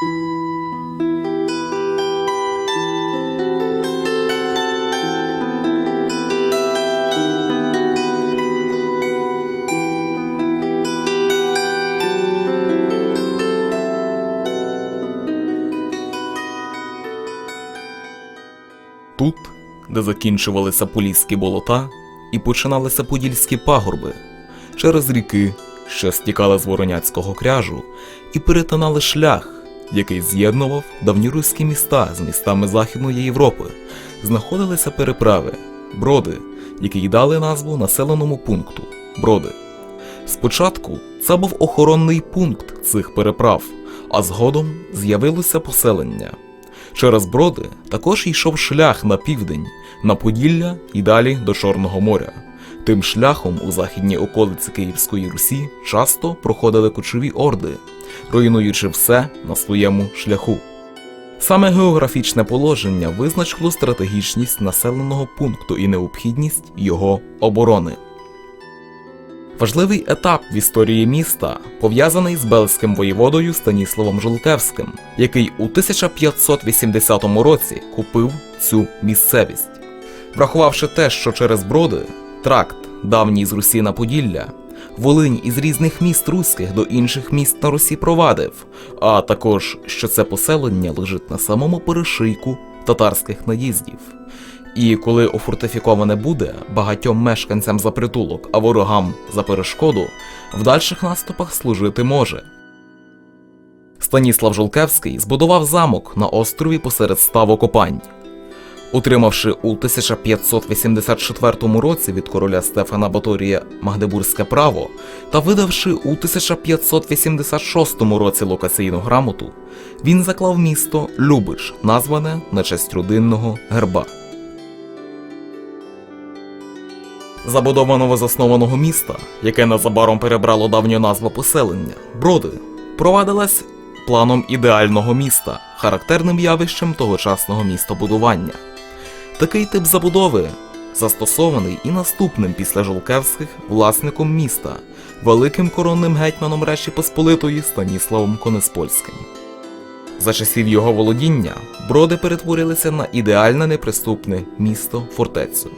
Тут, де закінчувалися поліські болота і починалися подільські пагорби, через ріки, що стікали з Вороняцького кряжу, і перетинали шлях, який з'єднував давньоруські міста з містами Західної Європи, знаходилися переправи, броди, які дали назву населеному пункту броди. Спочатку це був охоронний пункт цих переправ, а згодом з'явилося поселення. Через броди також йшов шлях на південь, на Поділля і далі до Чорного моря. Тим шляхом у західній околиці Київської Русі часто проходили кочові орди, руйнуючи все на своєму шляху. Саме географічне положення визначило стратегічність населеного пункту і необхідність його оборони. Важливий етап в історії міста пов'язаний з Бельським воєводою Станіславом Жолкевським, який у 1580 році купив цю місцевість. Врахувавши те, що через броди тракт, давній з Русі на Поділля, Волинь із різних міст руських до інших міст на Русі провадив, а також що це поселення лежить на самому перешийку татарських наїздів. І коли офортифіковане буде багатьом мешканцям за притулок, а ворогам за перешкоду, в дальших наступах служити може. Станіслав Жолкевський збудував замок на острові посеред ставокопань. Утримавши у 1584 році від короля Стефана Баторія Магдебурзьке право та видавши у 1586 році локаційну грамоту, він заклав місто Любич, назване на честь родинного герба. Забудова новозаснованого міста, яке незабаром перебрало давню назву поселення Броди, провадилась планом ідеального міста, характерним явищем тогочасного містобудування. Такий тип забудови застосований і наступним після Жолкевських власником міста, великим коронним гетьманом Речі Посполитої Станіславом Конеспольським. За часів його володіння броди перетворилися на ідеальне неприступне місто фортецю.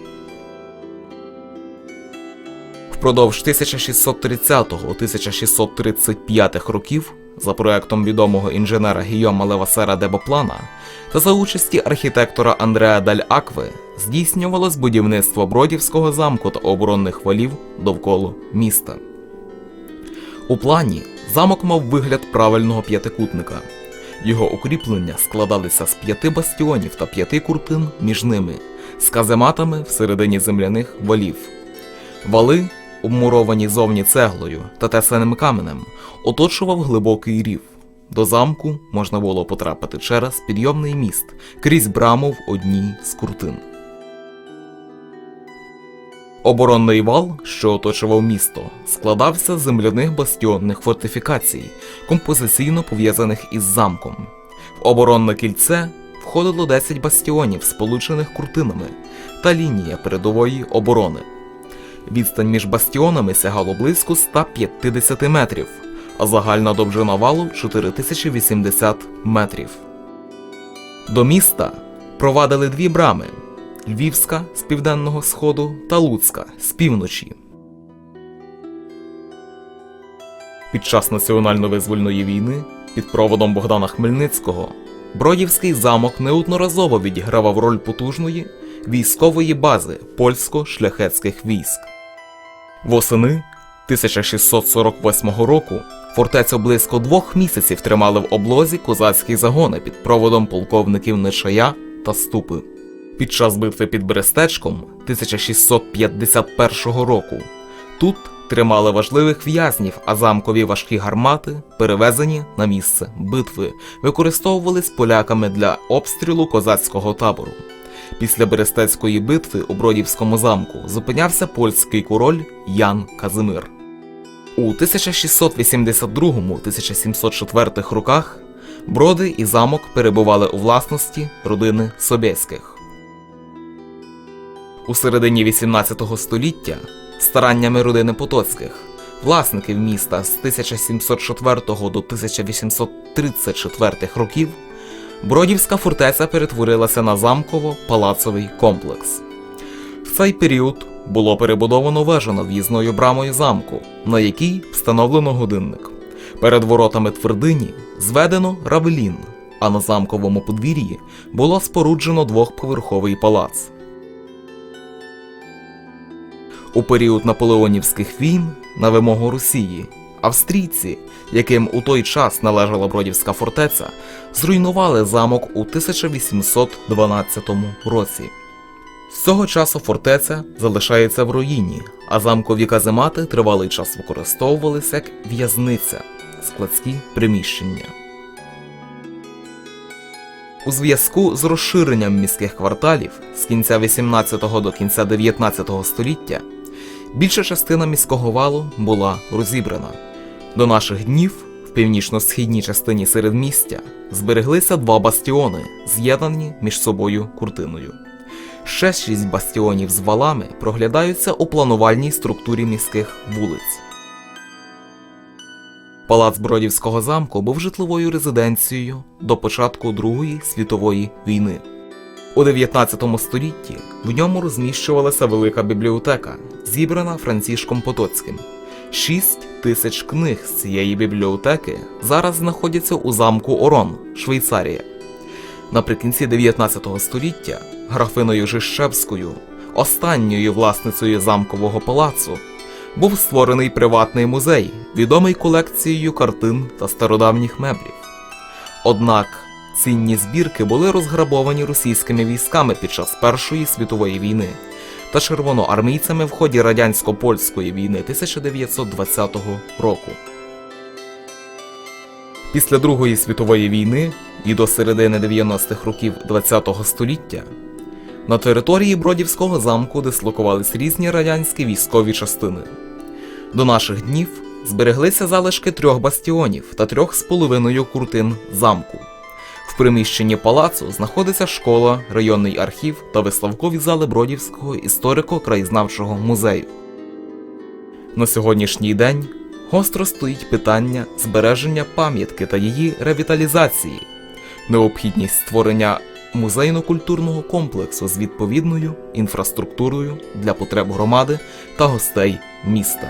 Впродовж 1630-1635 років за проектом відомого інженера Гійома Левасера де Боплана та за участі архітектора Андреа Даль Акви здійснювалось будівництво Бродівського замку та оборонних валів довкола міста. У плані замок мав вигляд правильного п'ятикутника. Його укріплення складалися з п'яти бастіонів та п'яти куртин між ними, з казематами всередині земляних валів. Вали, обмуровані зовні цеглою та тесаним каменем, оточував глибокий рів. До замку можна було потрапити через підйомний міст крізь браму в одній з куртин. Оборонний вал, що оточував місто, складався з земляних бастіонних фортифікацій, композиційно пов'язаних із замком. В оборонне кільце входило 10 бастіонів, сполучених куртинами, та лінія передової оборони. Відстань між бастіонами сягало близько 150 метрів, а загальна довжина валу 4080 метрів. До міста провадили дві брами: Львівська з південного сходу та Луцька з півночі. Під час національно-визвольної війни під проводом Богдана Хмельницького Бродівський замок неодноразово відігравав роль потужної військової бази польсько-шляхетських військ. Восени 1648 року фортецю близько двох місяців тримали в облозі козацькі загони під проводом полковників Нечая та Ступи. Під час битви під Берестечком 1651 року тут тримали важливих в'язнів, а замкові важкі гармати, перевезені на місце битви, використовувались поляками для обстрілу козацького табору. Після Берестецької битви у Бродівському замку зупинявся польський король Ян Казимир. У 1682-1704 роках броди і замок перебували у власності родини Собєських. У середині 18 століття стараннями родини Потоцьких власників міста з 1704 до 1834 років, Бродівська фортеця перетворилася на замково-палацовий комплекс. В цей період було перебудовано вежу над в'їзною брамою замку, на якій встановлено годинник. Перед воротами твердині зведено равелін, а на замковому подвір'ї було споруджено двохповерховий палац. У період наполеонівських війн на вимогу Росії австрійці, яким у той час належала Бродівська фортеця, зруйнували замок у 1812 році. З цього часу фортеця залишається в руїні, а замкові каземати тривалий час використовувалися як в'язниця, складські приміщення. У зв'язку з розширенням міських кварталів з кінця 18 до кінця 19 століття більша частина міського валу була розібрана. До наших днів в північно-східній частині середмістя збереглися два бастіони, з'єднані між собою куртиною. Ще шість бастіонів з валами проглядаються у планувальній структурі міських вулиць. Палац Бродівського замку був житловою резиденцією до початку Другої світової війни. У 19 столітті в ньому розміщувалася велика бібліотека, зібрана Францішком Потоцьким. Шість тисяч книг з цієї бібліотеки зараз знаходяться у замку Орон, Швейцарія. Наприкінці 19 століття графиною Жишевською, останньою власницею замкового палацу, був створений приватний музей, відомий колекцією картин та стародавніх меблів. Однак цінні збірки були розграбовані російськими військами під час Першої світової війни та червоноармійцями в ході радянсько-польської війни 1920 року. Після Другої світової війни і до середини 90-х років ХХ століття на території Бродівського замку дислокувались різні радянські військові частини. До наших днів збереглися залишки трьох бастіонів та трьох з половиною куртин замку. В приміщенні палацу знаходиться школа, районний архів та виставкові зали Бродівського історико-краєзнавчого музею. На сьогоднішній день гостро стоїть питання збереження пам'ятки та її ревіталізації, необхідність створення музейно-культурного комплексу з відповідною інфраструктурою для потреб громади та гостей міста.